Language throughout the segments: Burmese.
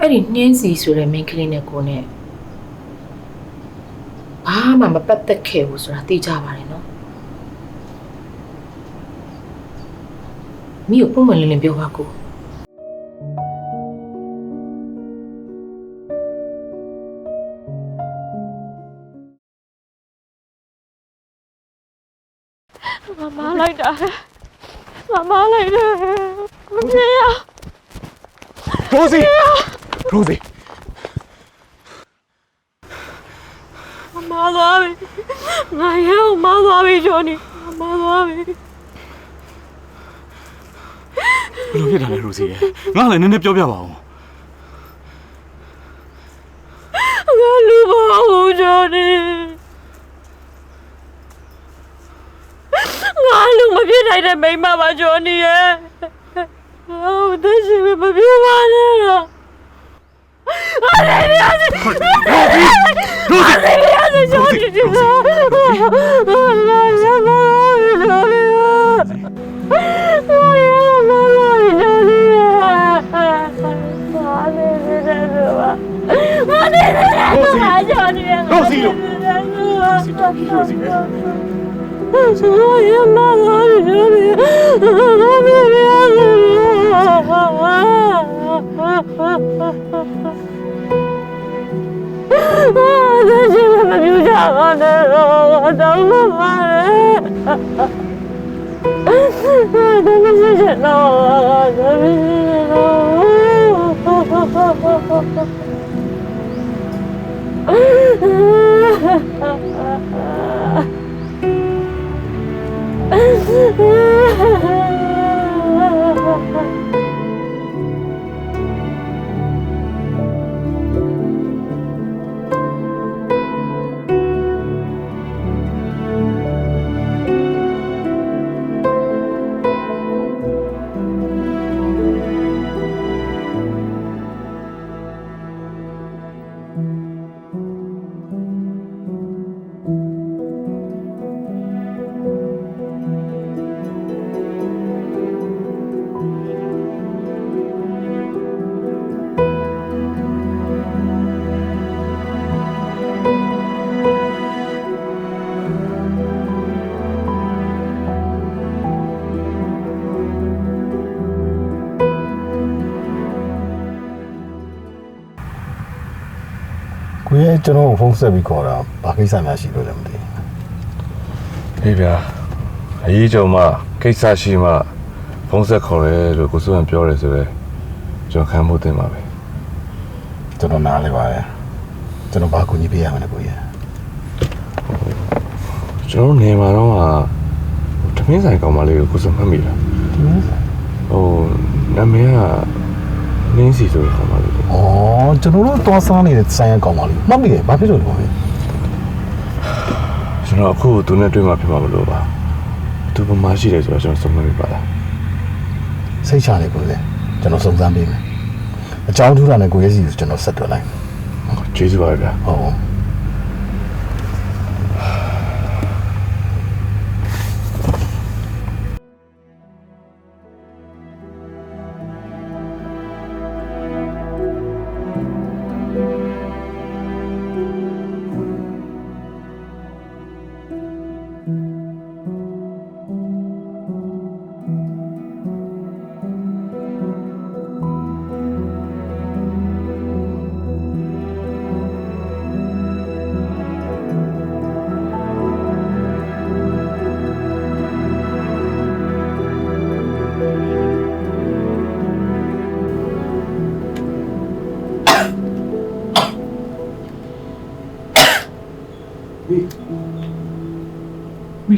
အဲ့ဒီနှင်းစီဆိုတဲ့ main ကလေးနဲ့ကိုနဲ့ဘာမှမပတ်သက်ခဲ့ဘူးဆိုတာသိကြပါတယ်နော်မိကိုပုံမှန်လင်းလင်းပြောပါကိုမမလိုက်တာမမလိုက်တယ်မပြေရ Rosie Rosie မမသွားပြီငါရဲကိုမသွားပြီဂျော်နီမမသွားပြီဘယ်လိုဖြစ်တာလဲ Rosie ရဲ့ငါလည်းနည်းနည်းပြောပြပါဦးငါလူမဟုတ်ဂျော်နီငါလူမဖြစ်နိုင်တဲ့မိန်းမပါဂျော်နီရဲ့အော်တရှိမပြေပါနဲ့တော့ အဲ့ဒါရစီ Rosie 没有家了，我怎么办呢？哈哈，真的是难啊，真的是难啊！哈哈哈哈哈哈！啊哈哈！啊哈哈！ ကိုရဲ့ ကျွန်တော်ကိုဖုန်းဆက်ပြီးခေါ်တာဘာကိစ္စများရှိလို့လဲမသိဘူးဟေးဗျာအရေးကြုံမှကိစ္စရှိမှဖုန်းဆက်ခေါ်တယ်လို့ကိုစိုးရန်ပြောတယ်ဆိုတော့ကျွန်တော်ခံဖို့တင်ပါပဲကျွန်တော်နားလဲပါတယ်ကျွန်တော်ဘာကူညီပေးရမလဲကိုရဲ့ကျွန်တော်နေမှာတော့ဟာတမင်းဆိုင်ကောင်မလေးကိုကိုစိုးမှတ်မိတာဟိုနာမည်က နင်းစီဆိုတဲ့ကောင်မလေးလေဩကျွန်တော်တို့သွားစားနေတဲ့ဆိုင်ရကောင်ပါလိမှတ်မိတယ်ဘာဖြစ်လို့လဲကျွန်တော်အခုသူနဲ့တွေ့မှဖြစ်မှာမလို့ပါသူပမာရှိတယ်ဆိုတော့ကျွန်တော်စုံမမိပါလားစိတ်ချနေကိုရဲ့ကျွန်တော်စုံစမ်းပေးမယ်အကြောင်းထူးတာနဲ့ကိုရဲ့စီကိုကျွန်တော်ဆက်တွေ့လိုက်ကျေးဇူးပါဗျာဟုတ်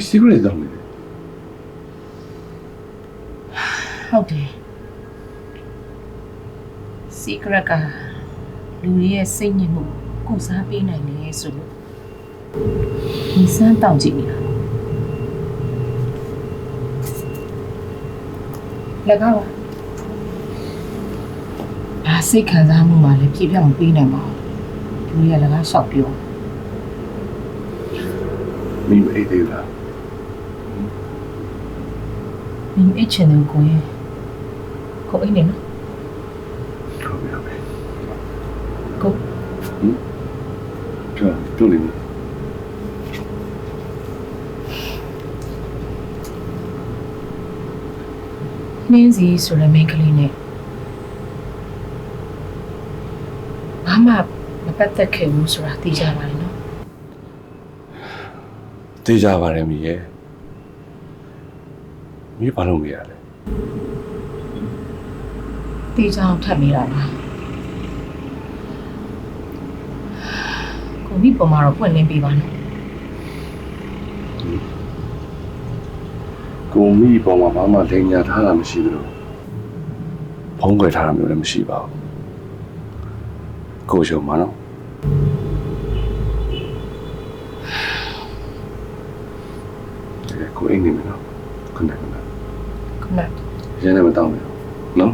မီစီဂရက်တောင်းနေတယ်ဟုတ်တယ် secret ကလူတွေရဲ့စိတ်ညစ်မှုကုစားပေးနိုင်တယ်ဆိုလို့ဒီစမ်းတောင်းကြည့်နေတာလက်ကားပါဘာစိတ်ခံစားမှုမှလည်းပြည့်ပြည့်အောင်ပေးနိုင်ပါဘူးလူတွေကလည်းကားလျှောက်ပြောမင်းမအိတ်သေးဘူးလား မင်းအချင်တယ်ကိုရင်ကိုအိမ်နေနော်ဟုတ်ပြီဟုတ်ပြီကျွန်တော်တို့လေနှင်းစီဆိုတဲ့မိန်းကလေးနဲ့ဘာမှမပတ်သက်ခဲ့ဘူးဆိုတာသိကြပါလေနော်သိကြပါတယ်မိရဲ့ မိဘာလို့မရလဲသိကြအောင်ထပ်မိတာလားကိုမိပေါ်မှာတော့ပွင့်လင်းပေးပါနော်ကိုမိပေါ်မှာဘာမှဒိညာထားတာမရှိဘူးလို့ဖုံးကွယ်ထားတာမျိုးလည်းမရှိပါဘူးကိုရှုံမနော်တကယ်ကိုအိမ်နေမယ်နော်ခု နကကခုနကရင်းနေမတောင်းဘူးနော်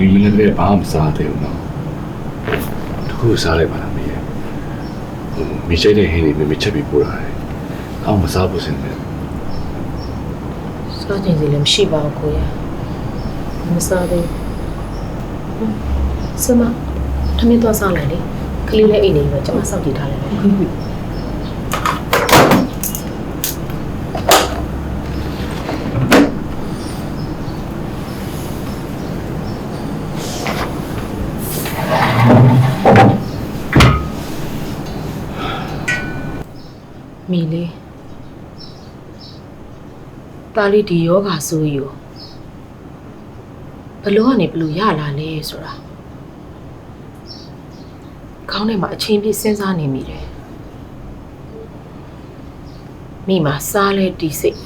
မီမနေ့ကဘာမှမစားသေးဘူးနော်တခုစားလိုက်ပါလားမီရဲ့ဟိုမီချိတ်တဲ့ဟင်းလေးမမချက်ပြီးပို့လာတယ်အောက်မစားဘူးစင်တယ်စားကျင်စီလည်းမရှိပါဘူးကိုရမစားသေးဘူးစမထမင်းသွားစားလိုက်လေကလေးလည်းအိတ်နေပြီကျွန်မစောင့်ကြည့်ထားလိုက်မ ယ်မီလေးတာလီဒီယောဂါဆိုးယူဘလို့ကနေဘလို့ရလာလဲဆိုတာခေါင်းထဲမှာအချင်းပြည့်စဉ်းစားနေမိတယ်မိမှာစားလဲတီစိတ်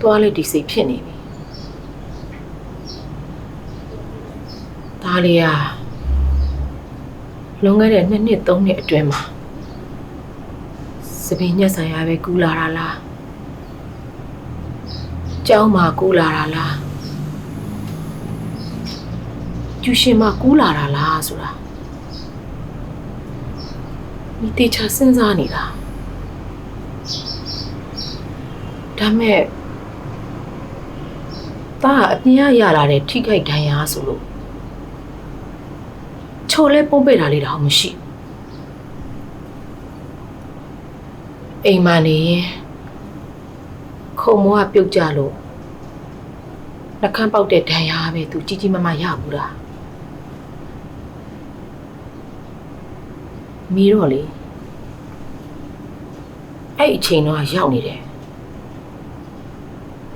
သွားလဲတီစိတ်ဖြစ်နေပြီဒါလေးอ่ะလွန်ခဲ့တဲ့နှစ်နှစ်သုံးနှစ်အတွင်းမှာ စပင်းညက်ဆိုင်ရပဲကူလာတာလားကျောင်းမှာကူလာတာလားကျူရှင်မှာကူလာတာလားဆိုတာမိတေချာစဉ်းစားနေတာဒါမဲ့တာအပြင်ရရလာတဲ့ထိခိုက်ဒဏ်ရာဆိုလို့ချိုလဲပုံးပိတ်တာလေးတော့မရှိဘူး အိမ်မှာနေရင်ခုံမောကပြုတ်ကြလို့နှကန်းပေါက်တဲ့ဒဏ်ရာပဲသူကြီးကြီးမားမားရဘူးလားမီးတော့လေအဲ့အချိန်တော့ရောက်နေတယ်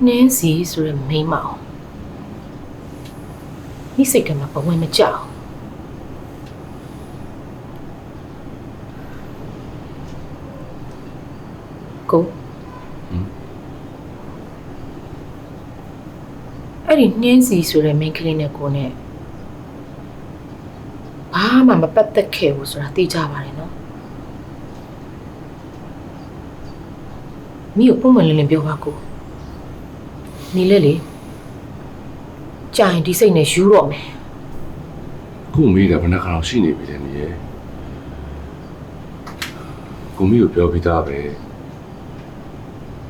နင်းစီဆိုရယ်မိန်းမအောင်ဒီစိတ်ကမှဘဝင်မကြောက်ကို အဲ့ဒီနှင်းစီဆိုတဲ့မိန်းကလေးနဲ့ကိုနဲ့ဘာမှမပတ်သက်ခဲ့ဘူးဆိုတာသိကြပါတယ်နော်မိကိုပုံမှန်လင်းလင်းပြောပါကိုနေလဲလေကြာရင်ဒီစိတ်နဲ့ယူတော့မယ်ကိုမိတာဘယ်နှခါတော့ရှိနေပြီလဲမီရဲ့ကိုမိကိုပြောပြီးသားပဲ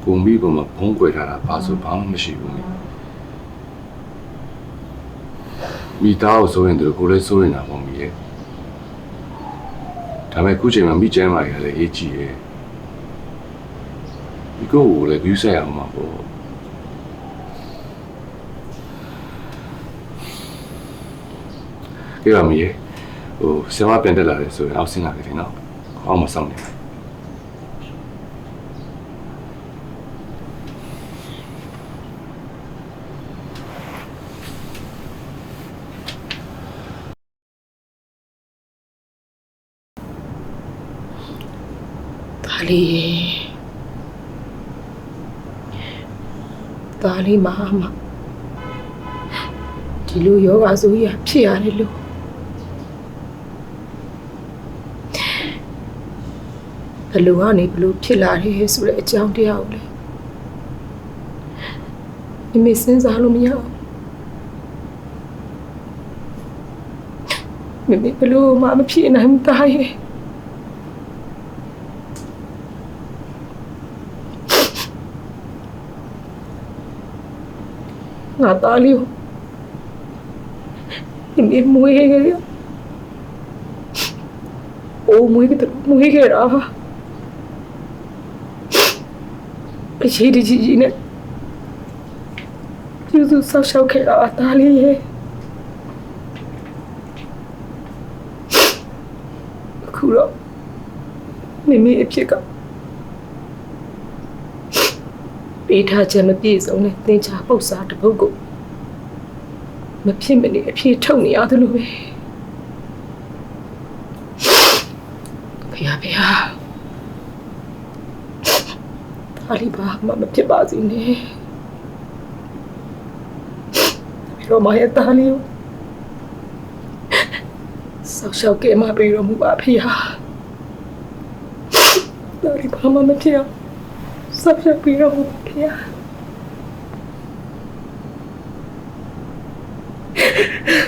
ကိုမိပေါ်မှာဖုံးကွယ်ထားတာဘာဆိုဘာမှမရှိဘူးမီ မိသားကိုစိုးရင်တို့ကိုလည်းစိုးရင်တာပေါ့မီရဲ့ဒါပေမဲ့ခုချိန်မှာမိကျမ်းမာရလည်းအေးကြည့်ရဲ့ဒီကိုကိုလည်း view ဆက်ရအောင်ပါပေါ့ကြည့်ပါမီရဲ့ဟိုဆရာမပြန်တက်လာတယ်ဆိုရင်အောက်ဆင်းလာခဲ့တယ်နော်အောက်မှာစောင့်နေမ လေးရေသားလေးမမဒီလိုယောဂဆိုကြီးကဖြစ်ရတယ်လို့ဘယ်လိုကနေဘယ်လိုဖြစ်လာတယ်ဆိုတဲ့အကြောင်းတရားကိုလေမိမိစဉ်းစားလို့မရဘူးမိမိဘယ်လိုမှမဖြစ်နိုင်ဘူးသားရဲ့ ငါသားလေးကိုဒီမွေးခဲ့ရအိုးမွေးကတော့မွေးခဲ့တာအရှိတကြီးကြီးနဲ့ကျူးစုဆောက်ရှောက်ခဲ့တာသားလေးရဲ့အခုတော့မိမိအဖြစ်က ပေးထားချက်မပြည့်စုံတဲ့သင်္ချာပု္ပ္ပစာတစ်ပုဒ်ကိုမဖြစ်မနေအပြေထုတ်နေရတယ်လို့ပဲဖယားဖယားဒါလီဘာမမဖြစ်ပါစေနဲ့ပြီးတော့မရဲ့တာလီကိုဆောက်ရှောက်ကဲမပြီးတော့မူပါဖယားဒါလီဘာမမဖြစ်အောင်ဆောက်ရှောက်ပြီးတော့ မူပါဖယား